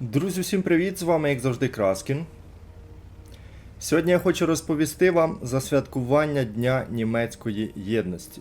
Друзі, всім привіт! З вами, як завжди, Краскін. Сьогодні я хочу розповісти вам за святкування Дня німецької єдності.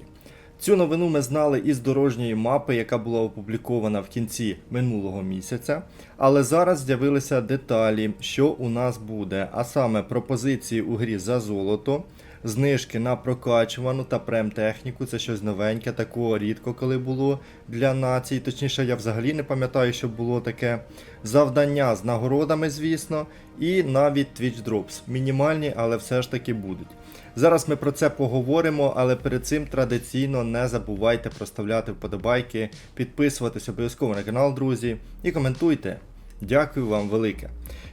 Цю новину ми знали із дорожньої мапи, яка була опублікована в кінці минулого місяця. Але зараз з'явилися деталі, що у нас буде, а саме пропозиції у грі за золото, знижки на прокачувану та премтехніку. Це щось новеньке, такого рідко коли було для націй. Точніше, я взагалі не пам'ятаю, що було таке. Завдання з нагородами, звісно, і навіть Twitch Drops. Мінімальні, але все ж таки будуть. Зараз ми про це поговоримо, але перед цим традиційно не забувайте проставляти вподобайки, підписуватись обов'язково на канал, друзі, і коментуйте. Дякую вам велике.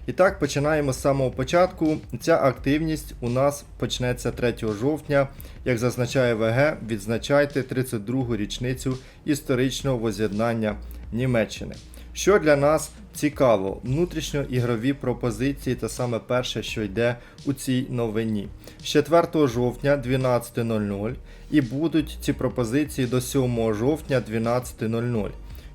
І так, починаємо з самого початку. Ця активність у нас почнеться 3 жовтня. Як зазначає ВГ, відзначайте 32-гу річницю історичного воз'єднання Німеччини. Що для нас цікаво, внутрішньоігрові пропозиції та саме перше, що йде у цій новині. З 4 жовтня 12.00 і будуть ці пропозиції до 7 жовтня 12.00.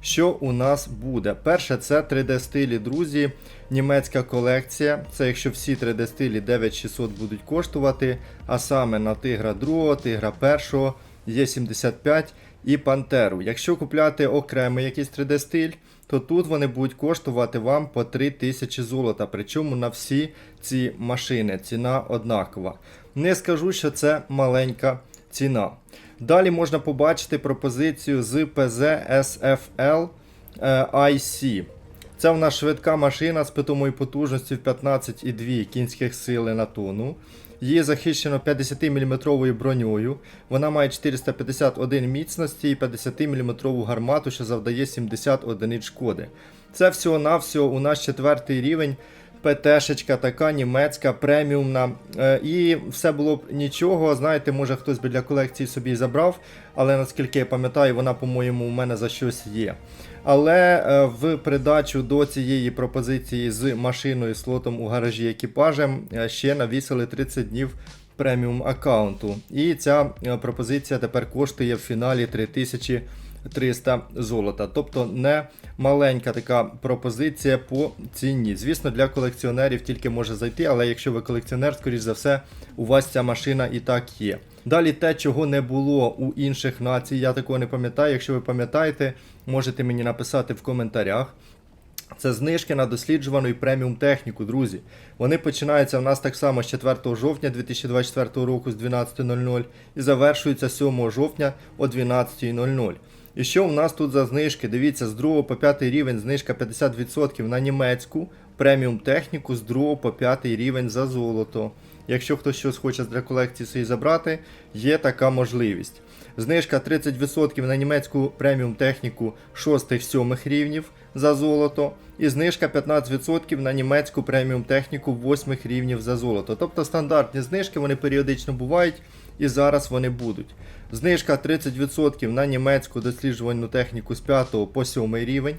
Що у нас буде? Перше, це 3D стилі, друзі. Німецька колекція. Це якщо всі 3D стилі 9600 будуть коштувати, а саме на Тигра 2, Тигра 1, Є75 і Пантеру. Якщо купляти окремий якийсь 3D стиль, то тут вони будуть коштувати вам по 3000 золота. Причому на всі ці машини ціна однакова. Не скажу, що це маленька ціна. Далі можна побачити пропозицію з PZ SFL е, IC. Це в нас швидка машина з питомою потужністю в 15,2 кінських сили на тонну. Її захищено 50-мм броньою. Вона має 451 міцності і 50-мм гармату, що завдає 70 одиниць шкоди. Це всього-навсього у нас четвертий рівень. ПТшечка така німецька, преміумна. Е, і все було б нічого. Знаєте, може хтось би для колекції собі забрав, але наскільки я пам'ятаю, вона, по-моєму, у мене за щось є. Але е, в придачу до цієї пропозиції з машиною слотом у гаражі екіпажем ще навісили 30 днів преміум аккаунту. І ця е, пропозиція тепер коштує в фіналі 3000 300 золота. Тобто не маленька така пропозиція по ціні. Звісно, для колекціонерів тільки може зайти, але якщо ви колекціонер, скоріш за все, у вас ця машина і так є. Далі те, чого не було у інших націй, я такого не пам'ятаю. Якщо ви пам'ятаєте, можете мені написати в коментарях. Це знижки на досліджувану і преміум техніку, друзі. Вони починаються в нас так само з 4 жовтня 2024 року з 12.00 і завершуються 7 жовтня о 12.00. І що у нас тут за знижки? Дивіться, з 2 по 5 рівень знижка 50% на німецьку преміум техніку, з 2 по 5 рівень за золото. Якщо хтось щось хоче для колекції собі забрати, є така можливість. Знижка 30% на німецьку преміум техніку 6-7 рівнів за золото. І знижка 15% на німецьку преміум техніку 8 рівнів за золото. Тобто стандартні знижки вони періодично бувають і зараз вони будуть. Знижка 30% на німецьку досліджувальну техніку з 5 по 7 рівень.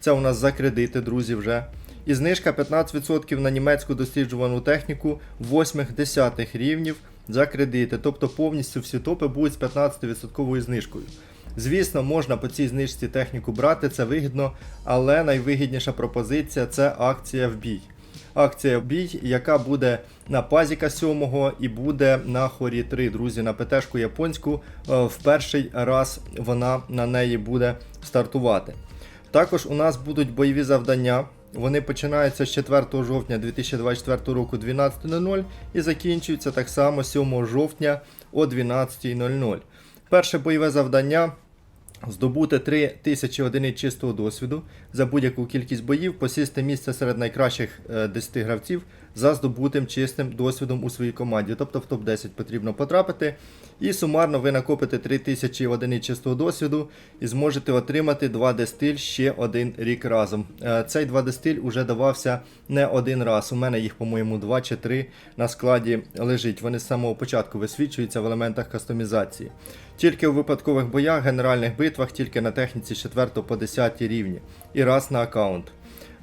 Це у нас за кредити, друзі, вже. І знижка 15% на німецьку досліджувану техніку 8-10 рівнів за кредити. Тобто повністю всі топи будуть з 15% знижкою. Звісно, можна по цій знижці техніку брати, це вигідно, але найвигідніша пропозиція це акція в бій. Акція бій, яка буде на Пазіка 7 і буде на Хорі 3, друзі, на ПТшку японську. Е, В перший раз вона на неї буде стартувати. Також у нас будуть бойові завдання. Вони починаються з 4 жовтня 2024 року 12.00 і закінчуються так само 7 жовтня о 12.00. Перше бойове завдання здобути 3000 одиниць чистого досвіду за будь-яку кількість боїв, посісти місце серед найкращих е, 10 гравців за здобутим чистим досвідом у своїй команді. Тобто в топ-10 потрібно потрапити. І сумарно ви накопите 3000 одиниць чистого досвіду і зможете отримати 2D стиль ще один рік разом. Е, Цей 2D стиль уже давався не один раз. У мене їх, по-моєму, 2 чи 3 на складі лежить. Вони з самого початку висвічуються в елементах кастомізації. Тільки у випадкових боях, генеральних битвах, тільки на техніці 4 по 10 рівні. І раз на аккаунт.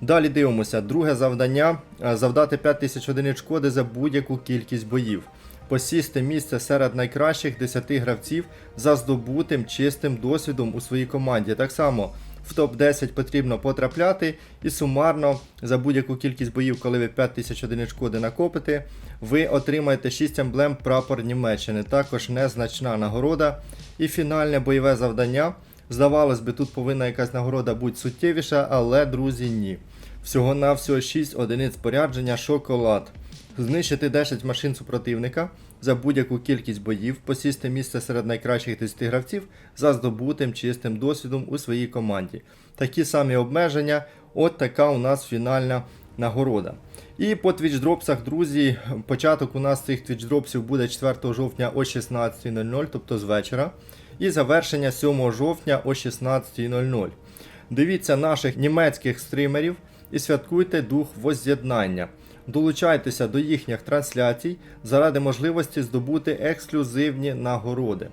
Далі дивимося. Друге завдання е, завдати 5000 одиниць шкоди за будь-яку кількість боїв. Посісти місце серед найкращих 10 гравців за здобутим чистим досвідом у своїй команді. Так само в топ-10 потрібно потрапляти, і сумарно за будь-яку кількість боїв, коли ви 5000 одиниць шкоди накопите, ви отримаєте 6 емблем прапор Німеччини. Також незначна нагорода. І фінальне бойове завдання. Здавалось би, тут повинна якась нагорода бути суттєвіша, але, друзі, ні. Всього-навсього 6 одиниць спорядження шоколад. Знищити 10 машин супротивника за будь-яку кількість боїв, посісти місце серед найкращих 10 гравців за здобутим чистим досвідом у своїй команді. Такі самі обмеження, от така у нас фінальна нагорода. І по твічдропсах, друзі, початок у нас цих твічдропсів буде 4 жовтня о 16.00, тобто з вечора. І завершення 7 жовтня о 16.00. Дивіться наших німецьких стримерів і святкуйте дух возз'єднання. Долучайтеся до їхніх трансляцій заради можливості здобути ексклюзивні нагороди.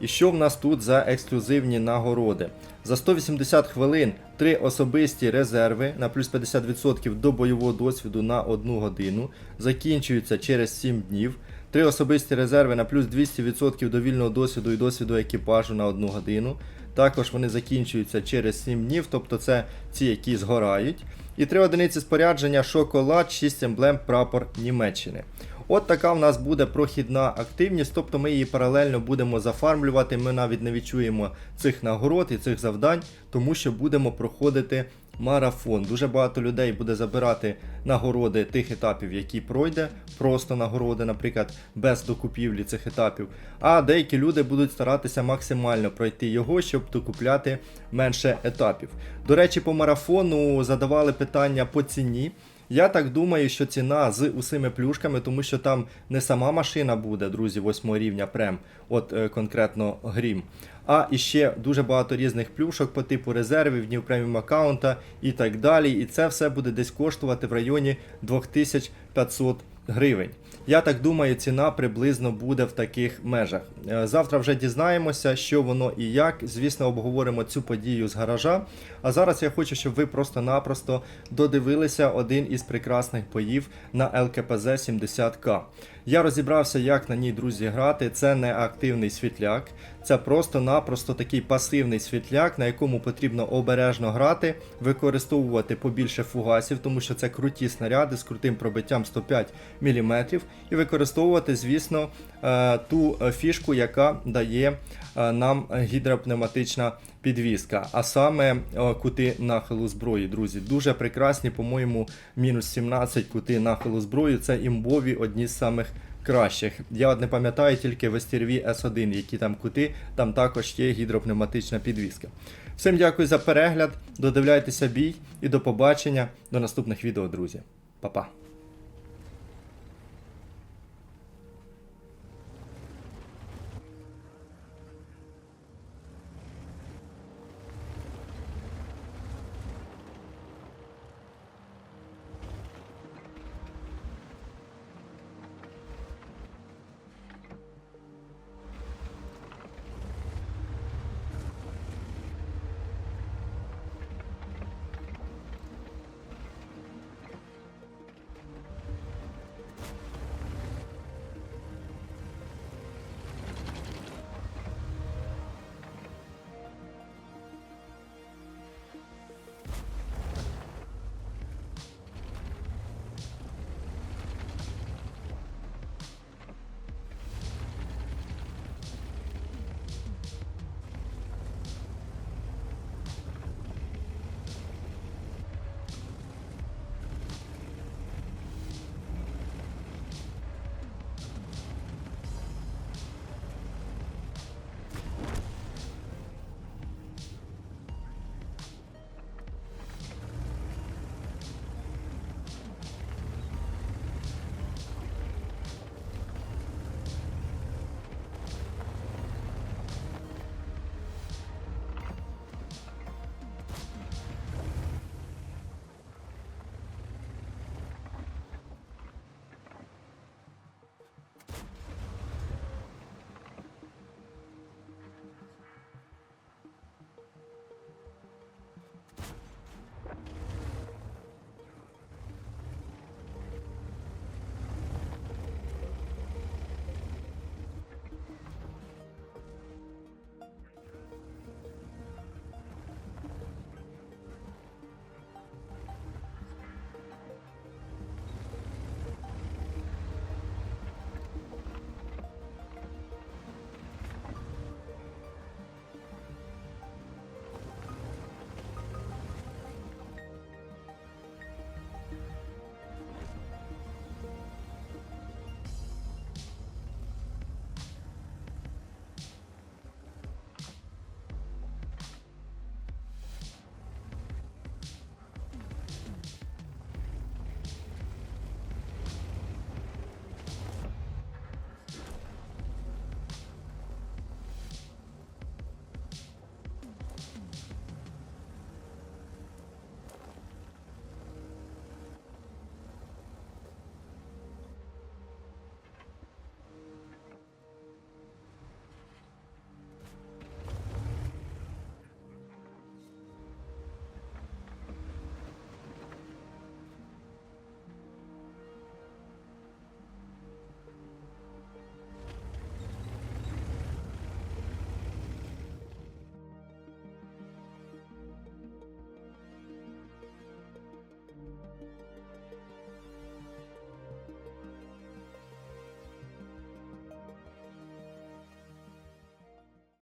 І що в нас тут за ексклюзивні нагороди? За 180 хвилин 3 особисті резерви на плюс 50% до бойового досвіду на 1 годину. Закінчуються через 7 днів. 3 особисті резерви на плюс 200% до вільного досвіду і досвіду екіпажу на 1 годину. Також вони закінчуються через 7 днів, тобто це ці, які згорають. І три одиниці спорядження шоколад, 6 емблем прапор Німеччини. От така в нас буде прохідна активність, тобто ми її паралельно будемо зафармлювати. Ми навіть не відчуємо цих нагород і цих завдань, тому що будемо проходити марафон. Дуже багато людей буде забирати нагороди тих етапів, які пройде, просто нагороди, наприклад, без докупівлі цих етапів. А деякі люди будуть старатися максимально пройти його, щоб докупляти менше етапів. До речі, по марафону задавали питання по ціні. Я так думаю, що ціна з усіми плюшками, тому що там не сама машина буде, друзі, 8 рівня прем, от е, конкретно грім. А іще дуже багато різних плюшок по типу резервів, днів преміум аккаунта і так далі. І це все буде десь коштувати в районі 2500 гривень. Я так думаю, ціна приблизно буде в таких межах. Е, Завтра вже дізнаємося, що воно і як. Звісно, обговоримо цю подію з гаража. А зараз я хочу, щоб ви просто-напросто додивилися один із прекрасних боїв на ЛКПЗ 70К. Я розібрався, як на ній, друзі, грати. Це не активний світляк, це просто-напросто такий пасивний світляк, на якому потрібно обережно грати, використовувати побільше фугасів, тому що це круті снаряди з крутим пробиттям 105 мм, і використовувати, звісно, е, ту фішку, яка дає е, нам гідропневматична підвіска, а саме е, кути нахилу зброї, друзі. Дуже прекрасні, по-моєму, мінус 17 кути нахилу зброї. Це імбові одні з самих кращих. Я от не пам'ятаю тільки в Estirv S1, які там кути, там також є гідропневматична підвіска. Всім дякую за перегляд, додивляйтеся бій і до побачення до наступних відео, друзі. Па-па.